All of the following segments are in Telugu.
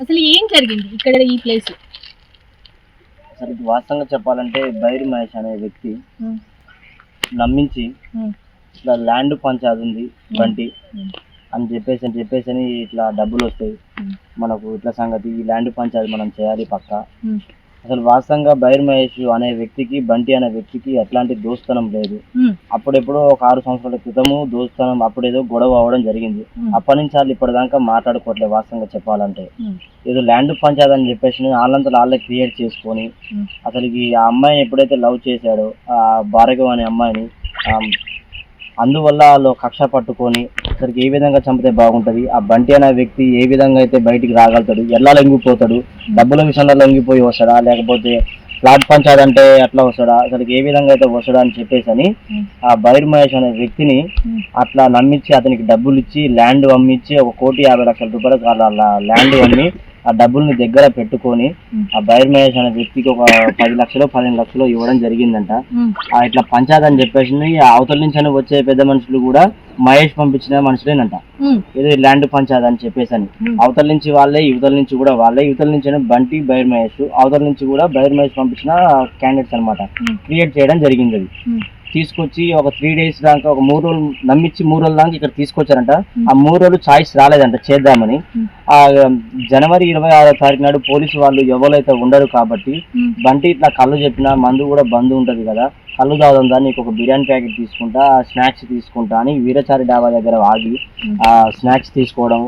అసలు ఏం జరిగింది ఇక్కడ ఈ ప్లేస్ అసలు వాస్తవంగా చెప్పాలంటే బైరి మహేష్ అనే వ్యక్తి నమ్మించి ఇట్లా ల్యాండ్ పంచాది ఉంది బంటి. అని చెప్పేసి అని చెప్పేసి అని ఇట్లా డబ్బులు వస్తాయి. మనకు ఇట్లా సంగతి ఈ ల్యాండ్ పంచాది మనం చేయాలి పక్క. అసలు వాస్తవంగా బైర్ మహేష్ అనే వ్యక్తికి బంటి అనే వ్యక్తికి ఎట్లాంటి దోస్తనం లేదు. అప్పుడెప్పుడో ఒక ఆరు సంవత్సరాల క్రితము దోస్తనం అప్పుడేదో గొడవ అవ్వడం జరిగింది. అప్పటి నుంచి వాళ్ళు ఇప్పటిదాకా మాట్లాడుకోవట్లేదు వాస్తవంగా చెప్పాలంటే. ఏదో ల్యాండ్ పంచాయతీ అని చెప్పేసి వాళ్ళంతా వాళ్ళే క్రియేట్ చేసుకొని అసలు ఈ ఆ అమ్మాయిని ఎప్పుడైతే లవ్ చేశాడో ఆ భార్గవ్ అనే అమ్మాయిని అందువల్ల వాళ్ళు కక్ష పట్టుకొని అసలు ఏ విధంగా చంపితే బాగుంటది? ఆ బంటి అనే వ్యక్తి ఏ విధంగా అయితే బయటికి రాగలుగుతాడు? ఎలా లొంగిపోతాడు? డబ్బుల విషయంలో లొంగిపోయి వస్తాడా? లేకపోతే ఫ్లాట్ పంచాయతీ అంటే ఎట్లా వస్తాడా? అసలు ఏ విధంగా అయితే వస్తాడా అని చెప్పేసి అని ఆ బైర్ మహేష్ అనే వ్యక్తిని అట్లా నమ్మించి అతనికి డబ్బులు ఇచ్చి ల్యాండ్ అమ్మించి ఒక కోటి యాభై లక్షల రూపాయలకు వాళ్ళ ల్యాండ్ అమ్మి ఆ డబ్బుల్ని దగ్గర పెట్టుకొని ఆ బైర్ మహేష్ అనే వ్యక్తికి ఒక పది లక్షలు పదిహేను లక్షలు ఇవ్వడం జరిగిందంట. ఆ ఇట్లా పంచాయతీ అని చెప్పేసి అవతల నుంచి వచ్చే పెద్ద మనుషులు కూడా మహేష్ పంపించిన మనుషులేనంట. ఇది ల్యాండ్ పంచాయతీ అని చెప్పేసి అని అవతల నుంచి వాళ్ళే యువతల నుంచి కూడా వాళ్ళే. యువతల నుంచి బంటి బైర్ మహేష్. అవతల నుంచి కూడా బైర్ మహేష్ పంపించిన క్యాండిడేట్స్ అన్నమాట. క్రియేట్ చేయడం జరిగింది అది. తీసుకొచ్చి ఒక త్రీ డేస్ దాకా ఒక మూడు రోజులు నమ్మించి మూడు రోజుల దాకా ఇక్కడ తీసుకొచ్చారంట. ఆ మూడు రోజులు చాయిస్ రాలేదంట చేద్దామని. ఆ జనవరి ఇరవై ఆరో తారీఖు నాడు పోలీసు వాళ్ళు ఎవరైతే ఉండరు కాబట్టి బంటి ఇట్లా కళ్ళు చెప్పినా మందు కూడా బంద్ ఉంటది కదా. కళ్ళు తాగుదా నీకు ఒక బిర్యానీ ప్యాకెట్ తీసుకుంటా స్నాక్స్ తీసుకుంటా అని వీరచారి డాబా దగ్గర ఆగి ఆ స్నాక్స్ తీసుకోవడం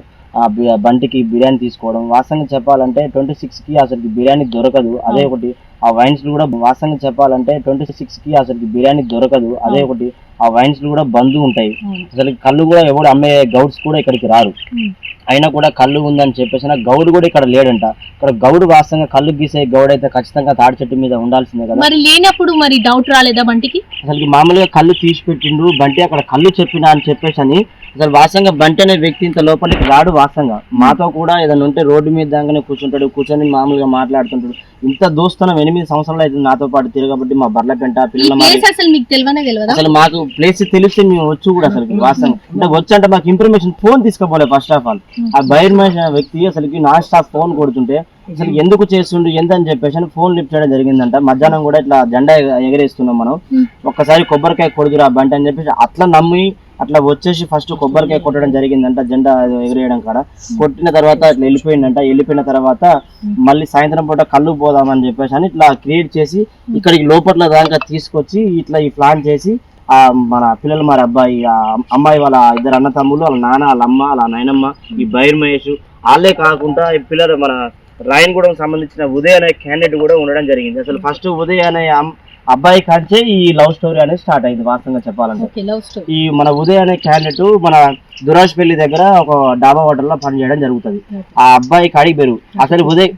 బంటికి బిర్యానీ తీసుకోవడం. వాస్తవంగా చెప్పాలంటే ట్వంటీ సిక్స్కి అసలు బిర్యానీ దొరకదు. అదే ఒకటి ఆ వైన్స్ కూడా వాస్తవంగా చెప్పాలంటే ట్వంటీ సిక్స్కి అసలు బిర్యానీ దొరకదు. అదే ఒకటి ఆ వైన్స్ కూడా బంద్ ఉంటాయి. అసలు కళ్ళు కూడా ఎవరు అమ్మే గౌడ్స్ కూడా ఇక్కడికి రారు. అయినా కూడా కళ్ళు ఉందని చెప్పేసి నా గౌడు కూడా ఇక్కడ లేడంట. ఇక్కడ గౌడు వాస్తవంగా కళ్ళు గీసే గౌడు అయితే ఖచ్చితంగా తాడి చెట్టు మీద ఉండాల్సిందే కదా. మరి లేనప్పుడు మరి డౌట్ రాలేదా బంటికి? అసలు మామూలుగా కళ్ళు తీసి పెట్టిండు బంటి అక్కడ కళ్ళు చెప్పినా అని చెప్పేసి అని అసలు వాస్తవంగా బంటి అనే వ్యక్తి ఇంత లోపలికి రాడు వాస్తవంగా. మాతో కూడా ఏదైనా ఉంటే రోడ్డు మీద దాకానే కూర్చుంటాడు కూర్చొని మామూలుగా మాట్లాడుతుంటాడు. ఇంత దోస్తున్నాం ఎనిమిది సంవత్సరాలు అయితే నాతో పాటు తిరగబట్టి మా బర్ల పెంట పిల్లల అసలు మీకు తెలియనే తెలియదా? అసలు మాకు ప్లేస్ తెలిస్తే మేము వచ్చు కూడా అసలు వాస్తవం అంటే వచ్చి అంటే మాకు ఇన్ఫర్మేషన్ ఫోన్ తీసుకోపోలే ఫస్ట్ ఆఫ్ ఆల్ ఆ బైర్ అనే వ్యక్తి అసలుకి నాన్ స్టాప్ ఫోన్ కొడుతుంటే అసలు ఎందుకు చేస్తుండు ఎంతని చెప్పేసి అని ఫోన్ లిఫ్ట్ చేయడం జరిగిందంట. మధ్యాహ్నం కూడా ఇట్లా జెండా ఎగ- ఎగరేస్తున్నాం మనం. ఒక్కసారి కొబ్బరికాయ కొడుదురా బండి అని చెప్పేసి అట్లా నమ్మి అట్లా వచ్చేసి ఫస్ట్ కొబ్బరికాయ కొట్టడం జరిగిందంట జెండా ఎగరేయడం కాడ. కొట్టిన తర్వాత ఇట్లా వెళ్ళిపోయిందంట. వెళ్ళిపోయిన తర్వాత మళ్ళీ సాయంత్రం పూట కళ్ళు పోదామని చెప్పేసి అని ఇట్లా క్రియేట్ చేసి ఇక్కడికి లోపల దాకా తీసుకొచ్చి ఇట్లా ఈ ప్లాన్ చేసి మన పిల్లలు మరి అబ్బాయి అమ్మాయి వాళ్ళ ఇద్దరు అన్న తమ్ముళ్ళు వాళ్ళ నాన్న వాళ్ళ అమ్మ వాళ్ళ నాయనమ్మ ఈ బైర్ మహేష్ వాళ్ళే కాకుండా ఈ పిల్లలు మన రాయన్గూడెం సంబంధించిన ఉదయ్ అనే క్యాండిడేట్ కూడా ఉండడం జరిగింది. అసలు ఫస్ట్ ఉదయ్ అనే అబ్బాయి కాంచే ఈ లవ్ స్టోరీ అనేది స్టార్ట్ అయింది వాస్తవంగా చెప్పాలంటే. ఈ మన ఉదయ్ అనే క్యాండిడేట్ మన దురాజ్పల్లి దగ్గర ఒక డాబా హోటల్లో పనిచేయడం జరుగుతుంది. ఆ అబ్బాయి కాడికి పేరు అసలు ఉదయ్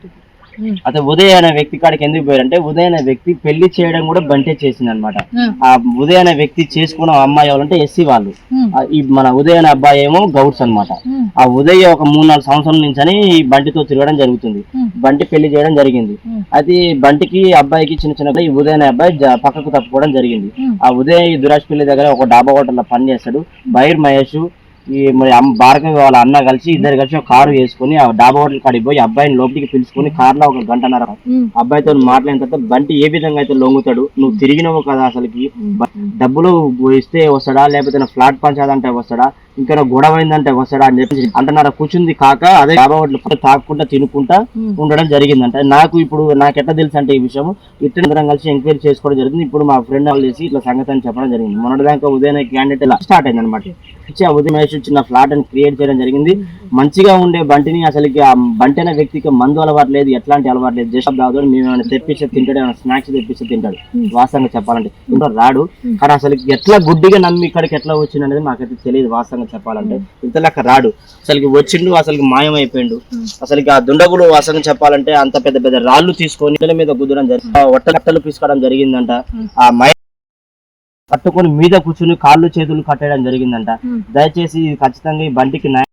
అసలు ఉదయ్ అనే వ్యక్తి కాడికి ఎందుకు పోయారు అంటే ఉదయ్ అనే వ్యక్తి పెళ్ళి చేయడం కూడా బంటే చేసింది అనమాట ఆ ఉదయ్ అనే వ్యక్తి చేసుకున్న అమ్మాయి ఎవరంటే ఎస్సీ వాళ్ళు. ఈ మన ఉదయ్ అనే అబ్బాయి ఏమో గౌడ్స్ అన్నమాట. ఆ ఉదయ్ ఒక మూడు నాలుగు సంవత్సరాల నుంచి అని ఈ బంటితో తిరగడం జరుగుతుంది. బంటి పెళ్ళి చేయడం జరిగింది. అది బంటికి అబ్బాయికి చిన్న చిన్న ఈ ఉదయ్ అనే అబ్బాయి పక్కకు తప్పుకోవడం జరిగింది. ఆ ఉదయ్ దురాజ్పల్లి దగ్గర ఒక డాబా హోటల్లో పని చేస్తాడు. బైర్ మహేష్ ఈ మరి అమ్మ భార్గవి వాళ్ళ అన్న కలిసి ఇద్దరు కలిసి ఒక కారు వేసుకుని ఆ డాబా హోటల్ కాడికి పోయి అబ్బాయిని లోపలికి పిలుచుకొని కార్లో ఒక గంటన్నర అబ్బాయితో మాట్లాడిన తర్వాత బంటి ఏ విధంగా అయితే లొంగుతాడు నువ్వు తిరిగినవు కదా అసలుకి డబ్బులు ఇస్తే వస్తాడా లేకపోతే నా ఫ్లాట్ పంచాదంటే వస్తాడా ఇంకా నా గొడవ అయిందంటే వస్తాడా అని చెప్పి అంటున్నారా కూర్చుంది కాక అదే డాబా హోటల్ తాక్కుంటా తినుకుంటా ఉండడం జరిగిందంట. నాకు ఇప్పుడు నాకు ఎట్లా తెలుసు అంటే ఈ విషయం ఇద్దరు కలిసి ఎంక్వైరీ చేసుకోవడం జరిగింది. ఇప్పుడు మా ఫ్రెండ్ వాళ్ళు చేసి ఇట్లా సంగతి అని చెప్పడం జరిగింది. మొన్నటిదాకా ఉదయం క్యాండిడేట్ ఇలా స్టార్ట్ అయింది అనమాట ఇచ్చి ఉదయం మహేష్ చిన్న ఫ్లాట్ అని క్రియేట్ చేయడం జరిగింది. మంచిగా ఉండే బంటిని అసలుకి ఆ బంటి అనే వ్యక్తికి మందు అలవాటు లేదు ఎట్లాంటి అలవాటు లేదు. జస్ట్ దాదాపు మేము ఏమైనా తెప్పిస్తే తింటాడు ఏమైనా స్నాక్స్ తెప్పిస్తే తింటాడు. వాస్తవంగా చెప్పాలంటే. ఇంకా రాడు కానీ అసలు ఎట్లా గుడ్డిగా నమ్మి ఇక్కడికి ఎట్లా వచ్చిండు అనేది మాకైతే తెలియదు వాస్తవంగా చెప్పాలంటే. ఇంతలాక రాడు. అసలుకి వచ్చిండు అసలుకి మాయమైపోయిండు. అసలుకి ఆ దుండగులు వాస్తవంగా చెప్పాలంటే అంత పెద్ద పెద్ద రాళ్ళు తీసుకొని మీద గుద్దడం జరిగింది ఒట్ట కట్టలు పీసుకోవడం జరిగిందంట. ఆ మై పట్టుకొని మీద కూర్చుని కాళ్ళు చేతులు కట్టడం జరిగిందంట. దయచేసి ఖచ్చితంగా ఈ బండికి న్యాయం